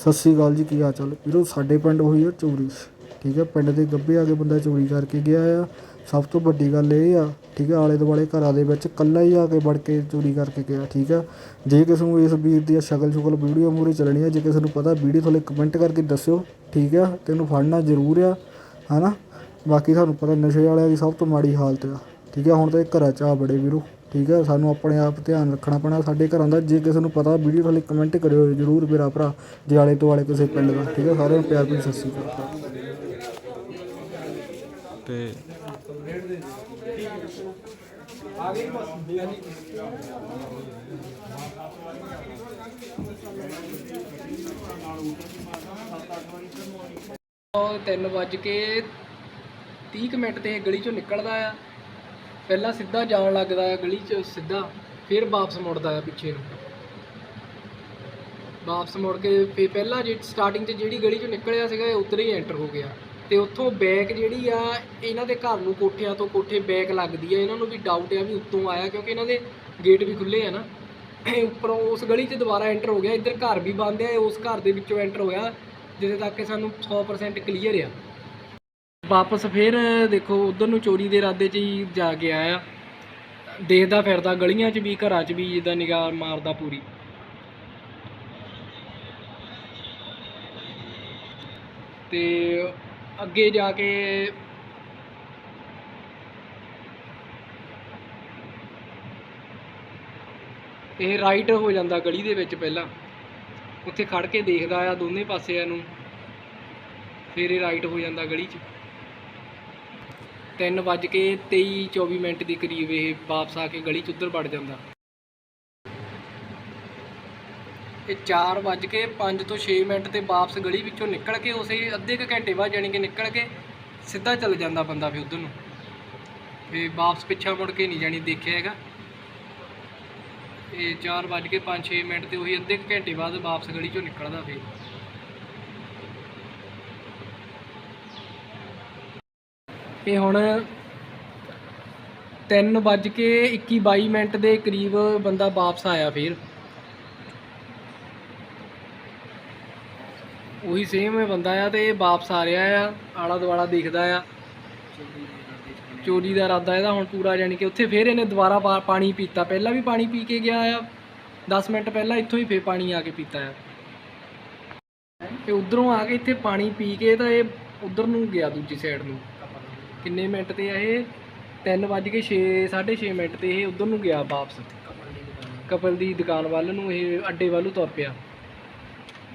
ਸਤਿ ਸ਼੍ਰੀ ਅਕਾਲ ਜੀ, ਕੀ ਹਾਲ ਚਾਲ? ਵੀਰੋ, ਸਾਡੇ ਪਿੰਡ ਹੋਈ ਆ, ਚੋਰੀ। ਠੀਕ ਆ, ਪਿੰਡ ਦੇ ਗੱਭੇ ਆ ਕੇ ਬੰਦਾ ਚੋਰੀ ਕਰਕੇ ਗਿਆ ਆ। ਸਭ ਤੋਂ ਵੱਡੀ ਗੱਲ ਇਹ ਆ, ਠੀਕ ਆ, ਆਲੇ ਦੁਆਲੇ ਘਰਾਂ ਦੇ ਵਿੱਚ ਕੱਲਾ ਹੀ ਆ ਕੇ ਵੜ ਕੇ ਚੋਰੀ ਕਰਕੇ ਗਿਆ, ਠੀਕ ਆ। ਜੇ ਕਿਸੇ ਨੂੰ ਇਸ ਵੀਰ ਦੀ ਸ਼ਕਲ ਸ਼ੁਕਲ ਵੀਡੀਓ ਮੂਰੇ ਚੱਲਣੀ ਆ ਜੇ ਕਿਸੇ ਨੂੰ ਪਤਾ, ਵੀਡੀਓ ਥੱਲੇ ਕਮੈਂਟ ਕਰਕੇ ਦੱਸਿਓ, ਠੀਕ ਆ ਤੈਨੂੰ ਫੜਨਾ ਜ਼ਰੂਰ ਆ, ਹਨਾ? ਬਾਕੀ ਤੁਹਾਨੂੰ ਪਤਾ ਨਸ਼ੇ ਵਾਲਿਆਂ ਦੀ ਸਭ ਤੋਂ ਮਾੜੀ ਹਾਲਤ ਆ, ਠੀਕ ਆ। ਹੁਣ ਤਾਂ ਇਹ ਘਰਾਂ 'ਚ ਆ ਬੜੇ ਵੀਰੋ। ਠੀਕ ਹੈ ਸਾਨੂੰ ਆਪਣੇ ਆਪ ਧਿਆਨ ਰੱਖਣਾ ਪੈਣਾ ਸਾਡੇ ਘਰਾਂ ਦਾ ਜੇ ਕਿਸੇ ਨੂੰ ਪਤਾ ਵੀਡੀਓ ਥੱਲੇ ਕਮੈਂਟ ਕਰਿਓ ਜਰੂਰ ਮੇਰਾ ਭਰਾ ਜੇ ਆਲੇ ਦੁਆਲੇ ਕਿਸੇ ਪਿੰਡ ਦਾ ਠੀਕ ਹੈ ਸਾਰਿਆਂ ਨੂੰ ਪਿਆਰ ਭਰੀ ਸਤਿ ਸ਼੍ਰੀ ਅਕਾਲ। ਤੇ ਉਹ ਤਿੰਨ ਵੱਜ ਕੇ 30 ਕੁ ਮਿੰਟ ਤੇ ਇਹ ਗਲੀ ਚੋਂ ਨਿਕਲਦਾ ਆ। ਪਹਿਲਾਂ ਸਿੱਧਾ ਜਾਣ ਲੱਗਦਾ ਆ ਗਲੀ ਚ ਸਿੱਧਾ, ਫਿਰ ਵਾਪਸ ਮੁੜਦਾ ਆ ਪਿੱਛੇ ਨੂੰ। ਵਾਪਸ ਮੁੜ ਕੇ ਫਿਰ ਪਹਿਲਾਂ ਜੇ ਸਟਾਰਟਿੰਗ 'ਚ ਜਿਹੜੀ ਗਲੀ ਚੋਂ ਨਿਕਲਿਆ ਸੀਗਾ, ਇਹ ਉੱਧਰ ਹੀ ਐਂਟਰ ਹੋ ਗਿਆ। ਤੇ ਉੱਥੋਂ ਬੈਕ ਜਿਹੜੀ ਆ, ਇਹਨਾਂ ਦੇ ਘਰ ਨੂੰ ਕੋਠਿਆਂ ਤੋਂ ਕੋਠੇ ਬੈਕ ਲੱਗਦੀ ਆ। ਇਹਨਾਂ ਨੂੰ ਵੀ ਡਾਊਟ ਆ ਵੀ ਉੱਤੋਂ ਆਇਆ, ਕਿਉਂਕਿ ਇਹਨਾਂ ਦੇ ਗੇਟ ਵੀ ਖੁੱਲੇ ਆ ਨਾ। ਇਹ ਉੱਪਰੋਂ ਉਸ ਗਲੀ 'ਚ ਦੁਬਾਰਾ ਐਂਟਰ ਹੋ ਗਿਆ। ਇੱਧਰ ਘਰ ਵੀ ਬੰਦ ਆ ਉਸ ਘਰ ਦੇ ਵਿੱਚੋਂ ਐਂਟਰ ਹੋਇਆ। ਜਿਹਦੇ ਤੱਕ ਕਿ ਸਾਨੂੰ 100% ਕਲੀਅਰ ਆ। ਵਾਪਸ ਫਿਰ, ਦੇਖੋ, ਉਧਰ ਨੂੰ ਚੋਰੀ ਦੇ ਇਰਾਦੇ 'ਚ ਹੀ ਜਾ ਕੇ ਆਇਆ। ਦੇਖਦਾ ਫਿਰਦਾ, ਗਲੀਆਂ 'ਚ ਵੀ, ਘਰਾਂ 'ਚ ਵੀ, ਜਿੱਦਾਂ ਨਿਗਾਹ ਮਾਰਦਾ ਪੂਰੀ। ਤੇ ਅੱਗੇ ਜਾ ਕੇ ਇਹ ਰਾਈਟ ਹੋ ਜਾਂਦਾ ਗਲੀ ਦੇ ਵਿੱਚ ਪਹਿਲਾਂ। ਉੱਥੇ ਖੜ ਕੇ ਦੇਖਦਾ ਆ ਦੋਨੇ ਪਾਸਿਆਂ ਨੂੰ। ਫਿਰ ਇਹ ਰਾਈਟ ਹੋ ਜਾਂਦਾ ਗਲੀ 'ਚ। ਤਿੰਨ ਵੱਜ ਕੇ 23 24 ਮਿੰਟ ਦੇ ਕਰੀਬ ਇਹ ਵਾਪਸ ਆ ਕੇ ਗਲੀ 'ਚ ਉੱਧਰ ਵੜ ਜਾਂਦਾ। ਇਹ 4 ਵੱਜ ਕੇ 5 ਤੋਂ 6 ਮਿੰਟ ਤੇ ਵਾਪਸ ਗਲੀ ਵਿੱਚੋਂ ਨਿਕਲ ਕੇ ਉਸੇ ਅੱਧੇ ਕੁ ਘੰਟੇ ਬਾਅਦ ਜਾਣੀ ਕਿ ਨਿਕਲ ਕੇ ਸਿੱਧਾ ਚੱਲ ਜਾਂਦਾ ਬੰਦਾ ਫਿਰ ਉੱਧਰ ਨੂੰ। ਵੀ ਵਾਪਸ ਪਿੱਛਾ ਮੁੜ ਕੇ ਨਹੀਂ ਜਾਣੀ ਦੇਖਿਆ ਹੈਗਾ। ਇਹ 4 ਵੱਜ ਕੇ 5-6 ਮਿੰਟ ਤੇ ਉਹੀ ਅੱਧੇ ਕੁ ਘੰਟੇ ਬਾਅਦ ਵਾਪਸ ਗਲੀ ਚੋਂ ਨਿਕਲਦਾ ਫਿਰ। ਇਹ ਹੁਣ 3 ਵੱਜ ਕੇ 21 22 ਮਿੰਟ ਦੇ ਕਰੀਬ ਬੰਦਾ ਵਾਪਸ ਆਇਆ ਫਿਰ। ਉਹੀ ਸੇਮ ਬੰਦਾ ਆ ਤੇ ਇਹ ਵਾਪਸ ਆ ਰਿਹਾ ਆ ਆਲਾ ਦੁਆਲਾ ਦਿਖਦਾ ਆ। ਚੋਰੀ ਦਾ ਇਰਾਦਾ ਇਹਦਾ ਹੁਣ ਪੂਰਾ, ਜਾਣੀ ਕਿ ਉੱਥੇ ਫਿਰ ਇਹਨੇ ਦੁਬਾਰਾ ਪਾ- ਪਾਣੀ ਪੀਤਾ। ਪਹਿਲਾਂ ਵੀ ਪਾਣੀ ਪੀ ਕੇ ਗਿਆ ਆ। 10 ਮਿੰਟ ਪਹਿਲਾਂ ਇੱਥੋਂ ਹੀ ਫੇਰ ਪਾਣੀ ਆ ਕੇ ਪੀਤਾ ਆ। ਤੇ ਉਧਰੋਂ ਆ ਕੇ ਇੱਥੇ ਪਾਣੀ ਪੀ ਕੇ ਤਾਂ ਇਹ ਉਧਰ ਨੂੰ ਗਿਆ ਦੂਜੀ ਸਾਈਡ ਨੂੰ। ਕਿੰਨੇ ਮਿੰਟ ਤੇ ਆ ਇਹ? 3 ਵੱਜ ਕੇ 6 6:30 ਮਿੰਟ ਤੇ ਇਹ ਉਧਰ ਨੂੰ ਗਿਆ ਵਾਪਸ। ਕਪਲ ਦੀ ਦੁਕਾਨ ਵੱਲ ਨੂੰ ਇਹ ਅੱਡੇ ਵੱਲ ਨੂੰ ਤੁਰ ਪਿਆ।